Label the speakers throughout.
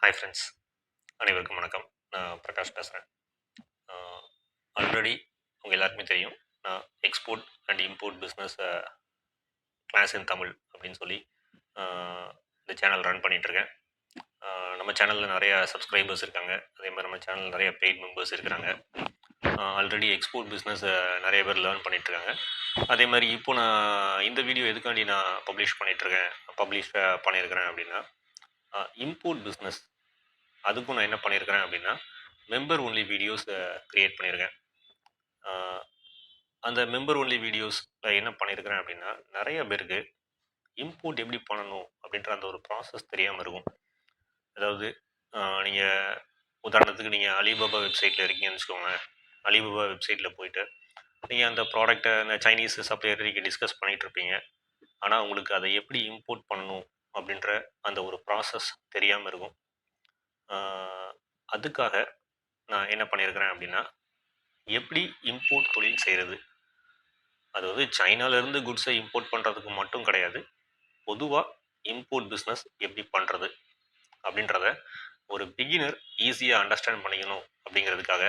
Speaker 1: Hi friends அனைவருக்கும் வணக்கம். நான் பிரகாஷ் பேசுகிறேன் ஆல்ரெடி உங்கள் எல்லாருக்குமே தெரியும். நான் export and import business class in Tamil அப்படின்னு சொல்லி இந்த சேனல் ரன் பண்ணிகிட்ருக்கேன் நம்ம சேனலில் நிறைய சப்ஸ்கிரைபர்ஸ் இருக்காங்க. அதே மாதிரி நம்ம சேனலில் நிறைய பெய்ட் மெம்பர்ஸ் இருக்கிறாங்க. ஆல்ரெடி எக்ஸ்போர்ட் பிஸ்னஸ் நிறைய பேர் லேர்ன் பண்ணிகிட்ருக்காங்க அதே மாதிரி இப்போ நான் இந்த வீடியோ எதுக்காண்டி நான் பப்ளிஷ் பண்ணிகிட்ருக்கேன் பப்ளிஷ் பண்ணியிருக்கிறேன் அப்படின்னா இம்போர்ட் பிஸ்னஸ் அதுக்கும் நான் என்ன பண்ணியிருக்கிறேன் அப்படின்னா மெம்பர் ஒன்லி வீடியோஸ் க்ரியேட் பண்ணியிருக்கேன் அந்த மெம்பர் ஒன்லி வீடியோஸில் என்ன பண்ணியிருக்கிறேன் அப்படின்னா நிறைய பேருக்கு இம்போர்ட் எப்படி பண்ணணும் அப்படின்ற அந்த ஒரு ப்ராசஸ் தெரியாமல் இருக்கும். அதாவது நீங்கள் உதாரணத்துக்கு நீங்கள் அலிபாபா வெப்சைட்டில் இருக்கீங்கன்னு வச்சுக்கோங்க அலிபாபா வெப்சைட்டில் போயிட்டு நீங்கள் அந்த ப்ராடக்ட்டை அந்த சைனீஸ் சப்ளையர் நீங்கள் டிஸ்கஸ் பண்ணிகிட்டு இருப்பீங்க. ஆனால் உங்களுக்கு அதை எப்படி இம்போர்ட் பண்ணணும் அப்படின்ற அந்த ஒரு ப்ராசஸ் தெரியாமல் இருக்கும். அதுக்காக நான் என்ன பண்ணியிருக்கிறேன் அப்படின்னா எப்படி இம்போர்ட் தொழில் செய்கிறது அதாவது சைனாலேருந்து குட்ஸை இம்போர்ட் பண்ணுறதுக்கு மட்டும் கிடையாது. பொதுவாக இம்போர்ட் பிஸ்னஸ் எப்படி பண்ணுறது அப்படின்றத ஒரு பிகினர் ஈஸியாக அண்டர்ஸ்டாண்ட் பண்ணிக்கணும் அப்படிங்கிறதுக்காக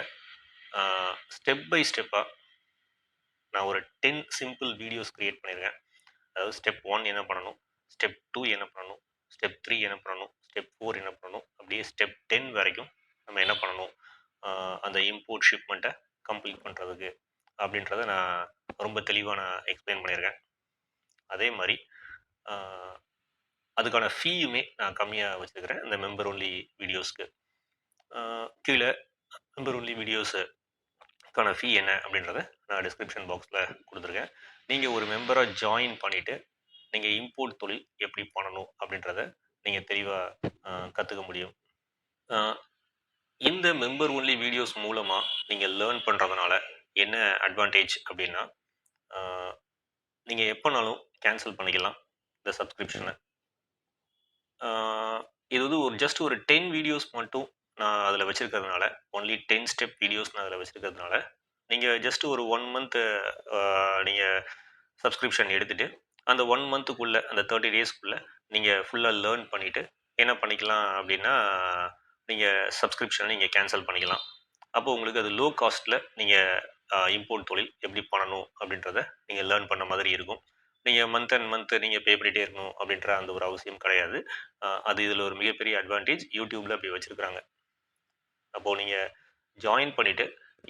Speaker 1: ஸ்டெப் பை ஸ்டெப்பாக நான் ஒரு டென் சிம்பிள் வீடியோஸ் க்ரியேட் பண்ணியிருக்கேன் அதாவது ஸ்டெப் ஒன் என்ன பண்ணணும்? ஸ்டெப் டூ என்ன பண்ணணும்? ஸ்டெப் த்ரீ என்ன பண்ணணும்? ஸ்டெப் ஃபோர் என்ன பண்ணணும்? அப்படியே ஸ்டெப் டென் வரைக்கும் நம்ம என்ன பண்ணணும்? அந்த இம்போர்ட் ஷிப்மெண்ட்டை கம்ப்ளீட் பண்ணுறதுக்கு அப்படின்றத நான் ரொம்ப தெளிவாக நான் எக்ஸ்பிளைன் பண்ணியிருக்கேன். அதே மாதிரி அதுக்கான ஃபீயுமே நான் கம்மியாக வச்சுருக்கிறேன் இந்த மெம்பர் ஒன்லி வீடியோஸ்க்கு கீழே மெம்பர் ஒன்லி வீடியோஸுக்கான ஃபீ என்ன அப்படின்றத நான் டிஸ்கிரிப்ஷன் பாக்ஸில் கொடுத்துருக்கேன். நீங்கள் ஒரு மெம்பராக ஜாயின் பண்ணிவிட்டு நீங்கள் இம்போர்ட் தொழில் எப்படி பண்ணணும் அப்படின்றத நீங்கள் தெளிவாக கற்றுக்க முடியும். இந்த மெம்பர் ஒன்லி வீடியோஸ் மூலமாக நீங்கள் லேர்ன் பண்ணுறதுனால என்ன அட்வான்டேஜ் அப்படின்னா நீங்கள் எப்போனாலும் கேன்சல் பண்ணிக்கலாம் இந்த சப்ஸ்கிரிப்ஷனை இது வந்து ஒரு ஜஸ்ட் ஒரு டென் வீடியோஸ் மட்டும் நான் அதில் வச்சுருக்கிறதுனால ஒன்லி டென் ஸ்டெப் வீடியோஸ் நான் அதில் வச்சுருக்கிறதுனால நீங்கள் ஜஸ்ட் ஒரு ஒன் மந்த்து நீங்கள் சப்ஸ்கிரிப்ஷன் எடுத்துகிட்டு அந்த ஒன் மந்த்துக்குள்ளே அந்த தேர்ட்டி டேஸ்க்குள்ளே நீங்கள் ஃபுல்லாக லேர்ன் பண்ணிவிட்டு என்ன பண்ணிக்கலாம் அப்படின்னா நீங்கள் சப்ஸ்கிரிப்ஷனை நீங்கள் கேன்சல் பண்ணிக்கலாம். அப்போ உங்களுக்கு அது லோ காஸ்ட்டில் நீங்கள் இம்போர்ட் தொழில் எப்படி பண்ணணும் அப்படின்றத நீங்கள் லேர்ன் பண்ண மாதிரி இருக்கும். நீங்கள் மந்த் அண்ட் மந்த் நீங்கள் பே பண்ணிகிட்டே இருக்கணும் அப்படின்ற அந்த ஒரு அவசியம் கிடையாது. அது இதில் ஒரு மிகப்பெரிய அட்வான்டேஜ் யூடியூப்பில் அப்படி வச்சுருக்குறாங்க. அப்போது நீங்கள் ஜாயின் பண்ணிவிட்டு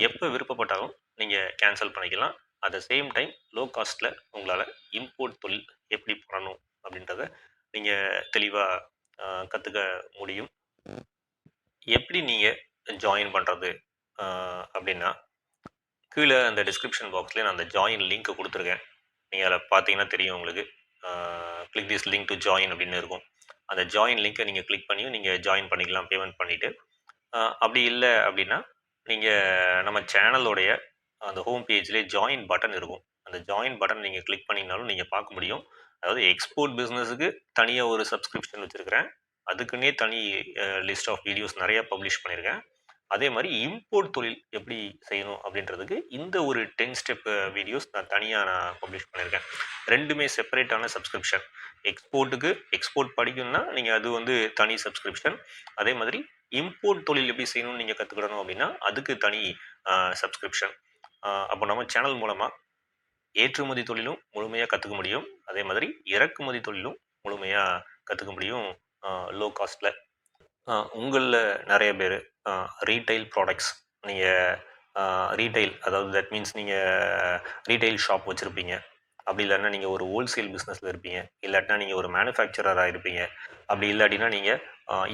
Speaker 1: எப்போ விருப்பப்பட்டாலும் நீங்கள் கேன்சல் பண்ணிக்கலாம். At the same time low காஸ்ட்டில் உங்களால் இம்போர்ட் தொழில் எப்படி பண்ணணும் அப்படின்றத நீங்கள் தெளிவாக கற்றுக்க முடியும். எப்படி நீங்கள் ஜாயின் பண்ணுறது அப்படின்னா கீழே அந்த டிஸ்கிரிப்ஷன் பாக்ஸ்லேயே நான் அந்த ஜாயின் லிங்க்கை கொடுத்துருக்கேன். நீங்கள் அதில் பார்த்தீங்கன்னா தெரியும் உங்களுக்கு. Click this link to join அப்படின்னு இருக்கும். அந்த ஜாயின் லிங்க்கை நீங்கள் கிளிக் பண்ணி நீங்கள் ஜாயின் பண்ணிக்கலாம் பேமெண்ட் பண்ணிவிட்டு அப்படி இல்லை அப்படின்னா நீங்கள் நம்ம சேனலோடைய அந்த ஹோம் பேஜ்லேயே ஜாயின் பட்டன் இருக்கும். அந்த ஜாயின் பட்டன் நீங்கள் கிளிக் பண்ணிங்கனாலும் நீங்கள் பார்க்க முடியும். அதாவது எக்ஸ்போர்ட் பிஸ்னஸுக்கு தனியாக ஒரு சப்ஸ்கிரிப்ஷன் வச்சுருக்கிறேன். அதுக்குன்னே தனி லிஸ்ட் ஆஃப் வீடியோஸ் நிறையா பப்ளிஷ் பண்ணியிருக்கேன் அதே மாதிரி இம்போர்ட் தொழில் எப்படி செய்யணும் அப்படின்றதுக்கு இந்த ஒரு டென் ஸ்டெப் வீடியோஸ் நான் தனியாக நான் பப்ளிஷ் பண்ணியிருக்கேன் ரெண்டுமே செப்பரேட்டான சப்ஸ்கிரிப்ஷன் எக்ஸ்போர்ட்டுக்கு எக்ஸ்போர்ட் படிக்கணும்னா நீங்கள் அது வந்து தனி சப்ஸ்கிரிப்ஷன் அதே மாதிரி இம்போர்ட் தொழில் எப்படி செய்யணும்னு நீங்கள் கற்றுக்கிடணும் அப்படின்னா அதுக்கு தனி சப்ஸ்கிரிப்ஷன் அப்போ நம்ம சேனல் மூலமாக ஏற்றுமதி தொழிலும் முழுமையாக கற்றுக்க முடியும். அதே மாதிரி இறக்குமதி தொழிலும் முழுமையாக கற்றுக்க முடியும் லோ. காஸ்ட்டில் உங்களில் நிறைய பேர் ரீட்டைல் ப்ராடக்ட்ஸ் நீங்கள் ரீட்டைல் அதாவது தட் மீன்ஸ் நீங்கள் ரீட்டைல் ஷாப் வச்சுருப்பீங்க. அப்படி இல்லைன்னா நீங்கள் ஒரு ஹோல்சேல் பிஸ்னஸில் இருப்பீங்க. இல்லாட்டினா நீங்கள் ஒரு மேனுஃபேக்சரராக இருப்பீங்க. அப்படி இல்லாட்டினா நீங்கள்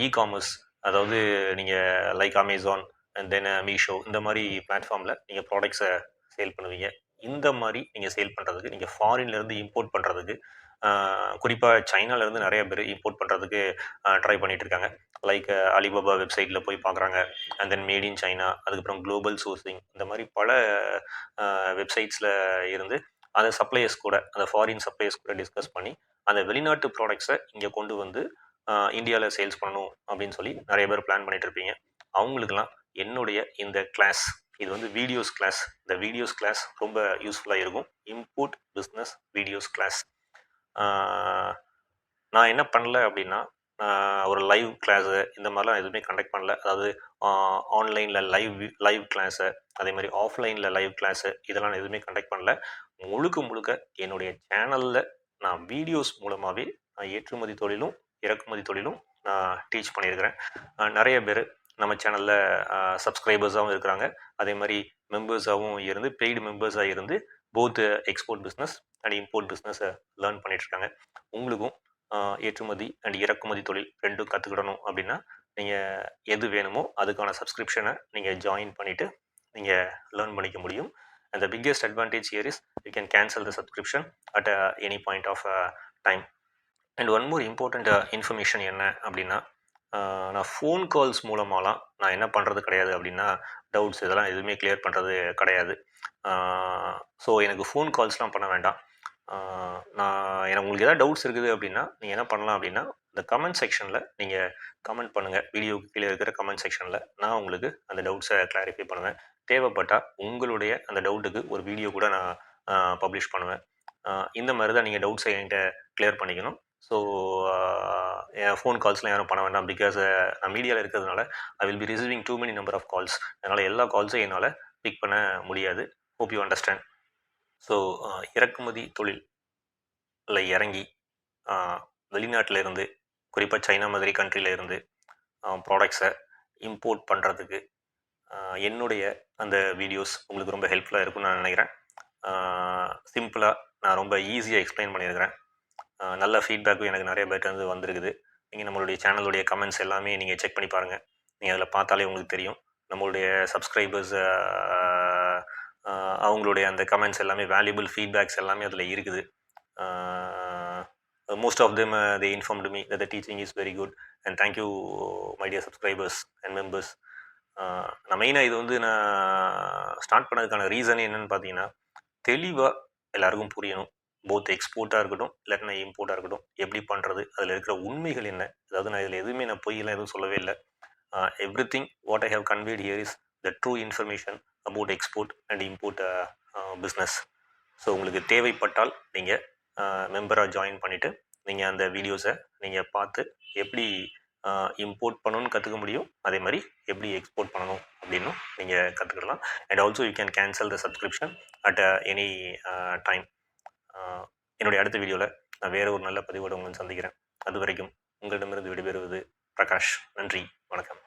Speaker 1: இ காமர்ஸ் அதாவது நீங்கள் like Amazon and then Meesho இந்த மாதிரி பிளாட்ஃபார்மில் நீங்கள் ப்ராடக்ட்ஸை சேல் பண்ணுவீங்க. இந்த மாதிரி நீங்கள் சேல் பண்ணுறதுக்கு நீங்கள் ஃபாரின்லேருந்து இம்போர்ட் பண்ணுறதுக்கு குறிப்பாக சைனாலேருந்து நிறைய பேர் இம்போர்ட் பண்ணுறதுக்கு ட்ரை பண்ணிகிட்டு இருக்காங்க. லைக் அலிபாபா வெப்சைட்டில் போய் பார்க்குறாங்க and then made in China அதுக்கப்புறம் குளோபல் சோர்சிங் இந்த மாதிரி பல வெப்சைட்ஸில் இருந்து அந்த சப்ளையர்ஸ் கூட அந்த ஃபாரின் சப்ளையர்ஸ் கூட டிஸ்கஸ் பண்ணி அந்த வெளிநாட்டு ப்ராடக்ட்ஸை இங்கே கொண்டு வந்து இந்தியாவில் சேல்ஸ் பண்ணணும் அப்படின்னு சொல்லி நிறைய பேர் பிளான் பண்ணிகிட்டு இருப்பீங்க. அவங்களுக்கெல்லாம் என்னுடைய இந்த கிளாஸ் இது வந்து வீடியோஸ் கிளாஸ் இந்த வீடியோஸ் கிளாஸ் ரொம்ப யூஸ்ஃபுல்லாக இருக்கும். இம்போர்ட் பிஸ்னஸ் வீடியோஸ் கிளாஸ் நான் என்ன பண்ணல அப்படின்னா ஒரு லைவ் கிளாஸு இந்த மாதிரிலாம் எதுவுமே கண்டக்ட் பண்ணல. அதாவது ஆன்லைனில் லைவ் லைவ் கிளாஸு அதே மாதிரி ஆஃப்லைனில் லைவ் கிளாஸு இதெல்லாம் நான் எதுவுமே கண்டக்ட் பண்ணல. முழுக்க முழுக்க என்னுடைய சேனலில் நான் வீடியோஸ் மூலமாகவே நான் ஏற்றுமதி தொழிலும் இறக்குமதி தொழிலும் நான் டீச் பண்ணியிருக்கிறேன். நிறைய பேர் நம்ம சேனலில் சப்ஸ்கிரைபர்ஸாகவும் இருக்கிறாங்க. அதே மாதிரி மெம்பர்ஸாகவும் இருந்து பெய்டு மெம்பர்ஸாக இருந்து both export business and import பிஸ்னஸை லேர்ன் பண்ணிகிட்ருக்காங்க உங்களுக்கும் ஏற்றுமதி அண்ட் இறக்குமதி தொழில் ரெண்டும் கற்றுக்கிடணும் அப்படின்னா நீங்கள் எது வேணுமோ அதுக்கான சப்ஸ்கிரிப்ஷனை நீங்கள் ஜாயின் பண்ணிவிட்டு நீங்கள் லேர்ன் பண்ணிக்க முடியும். And the biggest advantage here is you can cancel the subscription at any point of time and one more important information என்ன அப்படின்னா நான் ஃபோன் கால்ஸ் மூலமாலாம் நான் என்ன பண்ணுறது கிடையாது அப்படின்னா டவுட்ஸ் இதெல்லாம் எதுவுமே கிளியர் பண்ணுறது கிடையாது. ஸோ எனக்கு ஃபோன் கால்ஸ்லாம் பண்ண வேண்டாம். நான் எனக்கு உங்களுக்கு ஏதாவது டவுட்ஸ் இருக்குது அப்படின்னா நீங்கள் என்ன பண்ணலாம் அப்படின்னா இந்த கமெண்ட் செக்ஷனில் நீங்கள் கமெண்ட் பண்ணுங்கள் வீடியோ கீழே இருக்கிற கமெண்ட் செக்ஷனில் நான் உங்களுக்கு அந்த டவுட்ஸை கிளாரிஃபை பண்ணுவேன். தேவைப்பட்டால் உங்களுடைய அந்த டவுட்டுக்கு ஒரு வீடியோ கூட நான் பப்ளிஷ் பண்ணுவேன். இந்த மாதிரி தான் நீங்கள் டவுட்ஸை என்கிட்ட கிளியர் பண்ணிக்கணும். ஸோ uh, என் ஃபோன் கால்ஸ்லாம் யாரும் பண்ண வேண்டாம். பிகாஸ் uh, நான் மீடியாவில் இருக்கிறதுனால I will be receiving too many number of calls அதனால் எல்லா கால்ஸும் என்னால் பிக் பண்ண முடியாது. ஹோப் யூ அண்டர்ஸ்டாண்ட் ஸோ இறக்குமதி தொழிலில் இறங்கி uh, வெளிநாட்டில் இருந்து குறிப்பாக சைனா மாதிரி கண்ட்ரியில் இருந்து ப்ராடக்ட்ஸை இம்போர்ட் பண்ணுறதுக்கு என்னுடைய அந்த வீடியோஸ் உங்களுக்கு ரொம்ப ஹெல்ப்ஃபுல்லாக இருக்கும்னு நான் நினைக்கிறேன். சிம்பிளாக நான் ரொம்ப ஈஸியாக எக்ஸ்பிளைன் பண்ணியிருக்கிறேன். நல்ல ஃபீட்பேக்கும் எனக்கு நிறைய பேர்ட்டு வந்து வந்திருக்குது. நீங்கள் நம்மளுடைய சேனலுடைய கமெண்ட்ஸ் எல்லாமே நீங்கள் செக் பண்ணி பாருங்கள் நீங்கள் அதில் பார்த்தாலே உங்களுக்கு தெரியும். நம்மளுடைய சப்ஸ்கிரைபர்ஸ் அவங்களுடைய அந்த கமெண்ட்ஸ் எல்லாமே வேல்யூபிள் ஃபீட்பேக்ஸ் எல்லாமே அதில் இருக்குது. Most of them they informed me the teaching is very good and thank you my dear subscribers and members நான் மெயினாக இது வந்து நான் ஸ்டார்ட் பண்ணதுக்கான ரீசன் என்னென்னு பார்த்தீங்கன்னா தெளிவாக எல்லாருக்கும் புரியணும். போத் எக்ஸ்போர்ட்டாக இருக்கட்டும் இல்லாட்டினா இம்போர்ட்டாக இருக்கட்டும் எப்படி பண்ணுறது அதில் இருக்கிற உண்மைகள் என்ன அதாவது நான் இதில் எதுவுமே நான் பொய்யெல்லாம் எதுவும் சொல்லவே இல்லை. Everything what I have conveyed here is the true information about export and import business so உங்களுக்கு தேவைப்பட்டால் நீங்கள் மெம்பராக ஜாயின் பண்ணிவிட்டு நீங்கள் அந்த வீடியோஸை நீங்கள் பார்த்து எப்படி இம்போர்ட் பண்ணணும்னு கற்றுக்க முடியும் அதே மாதிரி எப்படி எக்ஸ்போர்ட் பண்ணணும் அப்படின்னும் நீங்கள் கற்றுக்கிடலாம் and also you can cancel the subscription at any time என்னுடைய அடுத்த வீடியோவில் நான் வேறு ஒரு நல்ல பதிவோடு உங்களை சந்திக்கிறேன். அது வரைக்கும் உங்களிடமிருந்து விடைபெறுவது பிரகாஷ். நன்றி. வணக்கம்.